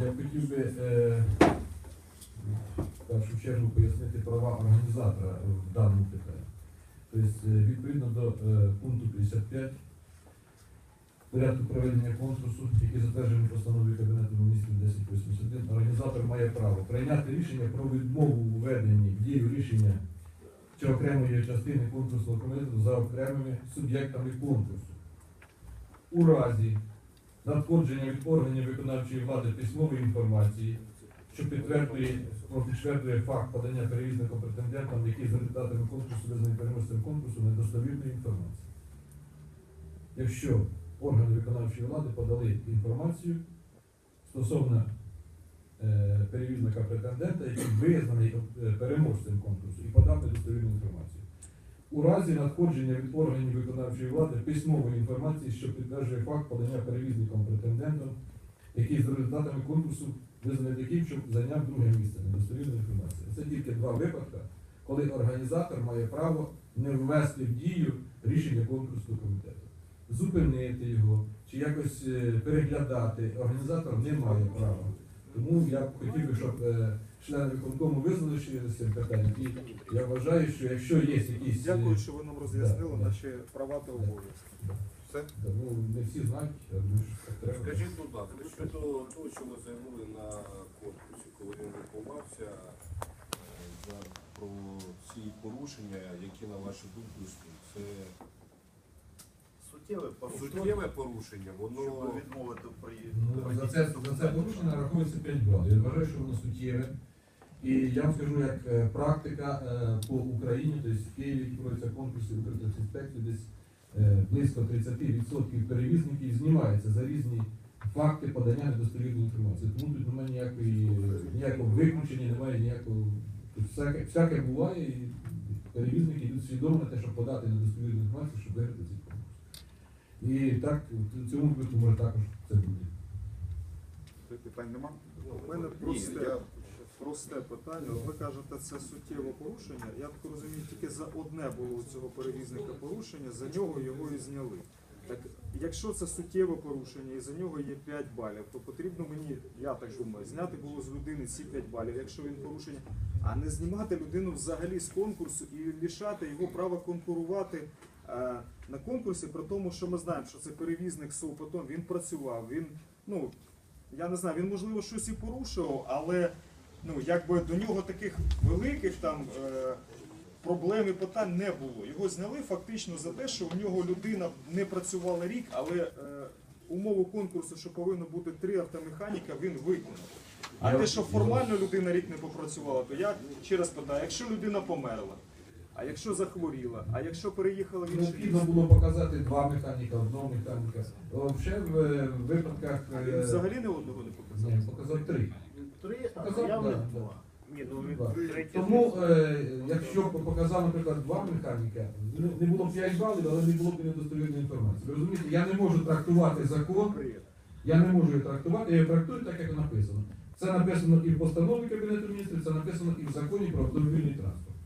Я хотів би е, в першу чергу пояснити права організатора в даному питанні. Тобто, е, відповідно до е, пункту 55 порядку проведення конкурсу, який затверджений постановою Кабінету міністрів 1081, організатор має право прийняти рішення про відмову у введенні в дію рішення чи окремої частини конкурсного комітету за окремими суб'єктами конкурсу. У разі надходження від органів виконавчої влади письмової інформації, що підтверджує, підтверджує факт подання перевізником претендентам, які за результатами конкурсу визнані переможцем конкурсу недостовірної інформації. Якщо органи виконавчої влади подали інформацію стосовно е, перевізника претендента, який визнаний е, переможцем конкурсу і подав недостовірну інформацію. У разі надходження від органів виконавчої влади письмової інформації, що підтверджує факт подання перевізником претендентом, який за результатами конкурсу визнаний таким, що зайняв друге місце, недостовірна інформація. Це тільки два випадки, коли організатор має право не ввести в дію рішення конкурсного комітету. Зупинити його чи якось е, переглядати організатор не має права. Тому я б хотів би, щоб е, члени виконкому визначили з цим питанням. І я вважаю, що якщо є якісь. е, Дякую, що ви нам роз'яснили Да, да. наші права та обов'язки. Все? Да, ну, не всі знають, я думаю, що так треба. Скажіть, будь ласка, щодо того, що ви заявили на конкурсі, коли він відбувався, е, за про ці порушення, які на вашу думку існують, це Суттєве порушення. суттєве порушення, воно Щоб відмовити при Ну, за це, за це порушення рахується 5 балів. Я вважаю, що воно суттєве. І я вам скажу, як е, практика е, по Україні, тобто в Києві проводяться конкурси Укртрансінспекції, десь е, близько 30% перевізників знімається за різні факти подання недостовірної інформації. Тому тут немає ніякої, ніякого виключення, немає ніякого. Тут всяке, всяке буває, і перевізники йдуть свідомо на те, щоб подати недостовірну інформацію, щоб виграти конкурс. І так, в цьому випадку може також це буде. Питань нема? У мене просте, я- просте питання. От Ви кажете, це суттєве порушення. Я так розумію, тільки за одне було у цього перевізника порушення, за нього його і зняли. Так, якщо це суттєве порушення і за нього є 5 балів, то потрібно мені, я так думаю, зняти було з людини ці 5 балів, якщо він порушення, а не знімати людину взагалі з конкурсу і лишати його права конкурувати на конкурсі, при тому, що ми знаємо, що це перевізник з опитом, він працював, він, ну, я не знаю, він можливо щось і порушував, але ну, якби до нього таких великих там е, проблем і питань не було. Його зняли фактично за те, що у нього людина не працювала рік, але е, умову конкурсу, що повинно бути три автомеханіка, він виконав. А те, що формально людина рік не попрацювала, то я ще раз питаю, якщо людина померла, а якщо захворіла, а якщо переїхала в інше Необхідно було показати два механіка, одного механіка. Ще в е, випадках а е, він взагалі не одного не показав. ні, показав три. Три, а Показав, заявних да, два. Ні, ну Да. він третій. Тому, е, якщо б показав, наприклад, два механіка, не- не було б 5 балів, але не було б і недостовірної інформації. Ви розумієте, я не можу трактувати закон, я не можу його трактувати, я його трактую так, як написано. Це написано і в постанові Кабінету міністрів, це написано і в законі про автомобільний транспорт.